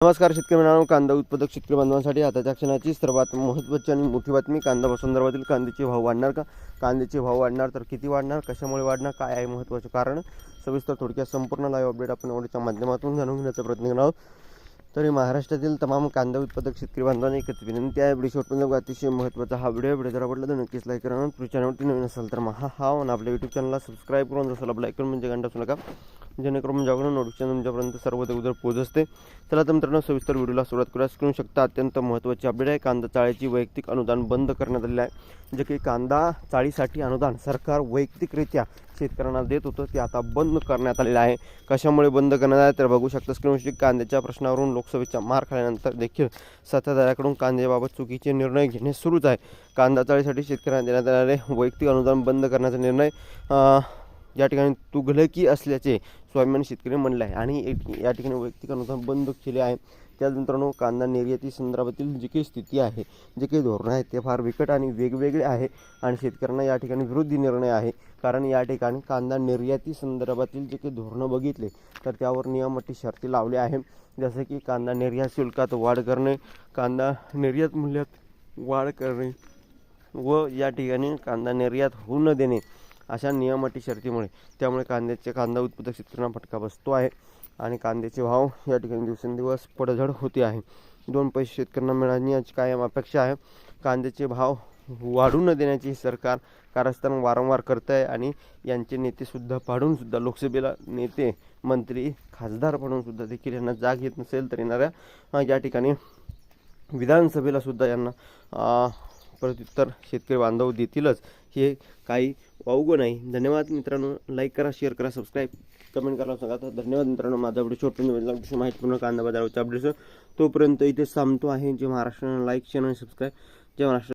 नमस्कार शेतकरी मित्रांनो कांदा उत्पादक शेतकरी बांधवांसाठी आताच्या क्षणाची सर्वात महत्त्वाची आणि मोठी बातमी कांदा संदर्भातील कांद्याचे भाव वाढणार का? कांद्याचे भाव वाढणार तर किती वाढणार? कशामुळे वाढणार? काय आहे महत्त्वाचं कारण? सविस्तर थोडक्यात संपूर्ण लाईव्ह अपडेट आपण ओडीच्या माध्यमातून जाणून घेण्याचा प्रयत्न करणार आहोत. तरी महाराष्ट्रातील तमाम कांदा उत्पादक शेतकरी बांधवांना एकच विनंती आहे व्हिडिओ शॉर्टमध्ये अतिशय महत्त्वाचा हा व्हिडिओ व्हिडिओ जर आवडला तर नक्कीच लाईक करा चॅनलवरती नवीन असाल तर महा हा आणि आपल्या यूट्यूब चॅनलला सबस्क्राईब करून जसं लाईक करून म्हणजे घंटा असू नका जेणेकरून ज्याकडून नोटिफिकेशन तुमच्यापर्यंत सर्व अगोदर पोहोचते. असते चला तर मित्रांनो सविस्तर व्हिडिओला सुरुवात करूया. स्क्रीन शकता अत्यंत महत्त्वाची अपडेट आहे. कांदा चाळीची वैयक्तिक अनुदान बंद करण्यात आलेलं आहे. जे की कांदा चाळीसाठी अनुदान सरकार वैयक्तिकरित्या शेतकऱ्यांना देत होतं ते आता बंद करण्यात आलेलं आहे. कशामुळे बंद करण्यात आलं तर बघू शकता. स्क्रीनशी कांद्याच्या प्रश्नावरून लोकसभेच्या मार खाल्यानंतर देखील सत्ताधाऱ्याकडून कांद्याबाबत चुकीचे निर्णय घेणे सुरूच आहे. कांदा चाळीसाठी शेतकऱ्यांना देण्यात आलेले वैयक्तिक अनुदान बंद करण्याचा निर्णय या ठिकाणी तुघलकी असल्याचे स्वाभिमानी शेतकरी म्हणले आहे. आणि एक- या ठिकाणी वैयक्तिक अनुदान बंद केले आहे. त्याच मित्रांनो कांदा निर्याती संदर्भातील जी काही स्थिती आहे जे काही धोरणं आहेत ते फार बिकट आणि वेगवेगळे आहे आणि शेतकऱ्यांना या ठिकाणी विरोधी निर्णय आहे. कारण या ठिकाणी कांदा निर्याती संदर्भातील जे काही धोरणं बघितले तर त्यावर नियम शर्ती लावले आहे. जसं की कांदा निर्यात शुल्कात वाढ करणे कांदा निर्यात मूल्यात वाढ करणे व या ठिकाणी कांदा निर्यात होऊ न देणे अशा नियमाटी शर्तीमुळे. त्यामुळे कांद्याचे कांदा उत्पादक शेतकऱ्यांना फटका बसतो आहे. आणि कांद्याचे भाव या ठिकाणी दिवसेंदिवस पडझड होते आहे. दोन पैसे शेतकऱ्यांना मिळाली याची कायम अपेक्षा आहे. कांद्याचे भाव वाढू न देण्याची सरकार कारस्थान वारंवार करत आहे आणि यांचे नेतेसुद्धा पाडूनसुद्धा लोकसभेला नेते मंत्री खासदार पाडूनसुद्धा देखील यांना जाग येत नसेल तर येणाऱ्या या ठिकाणी विधानसभेला सुद्धा यांना प्रत्युत्तर शेतकरी बांधव देतीलच. हे काही वावगं नाही. धन्यवाद मित्रांनो. लाईक करा शेअर करा सबस्क्राईब कमेंट करा सांगा. तर धन्यवाद मित्रांनो. माझा व्हिडिओ छोटून माहितीपूर्ण कांदा बाजारावरच्या अपडेट्स तोपर्यंत इथे थांबतो आहे. जे महाराष्ट्र. लाईक चॅनल सबस्क्राईब जय महाराष्ट्र.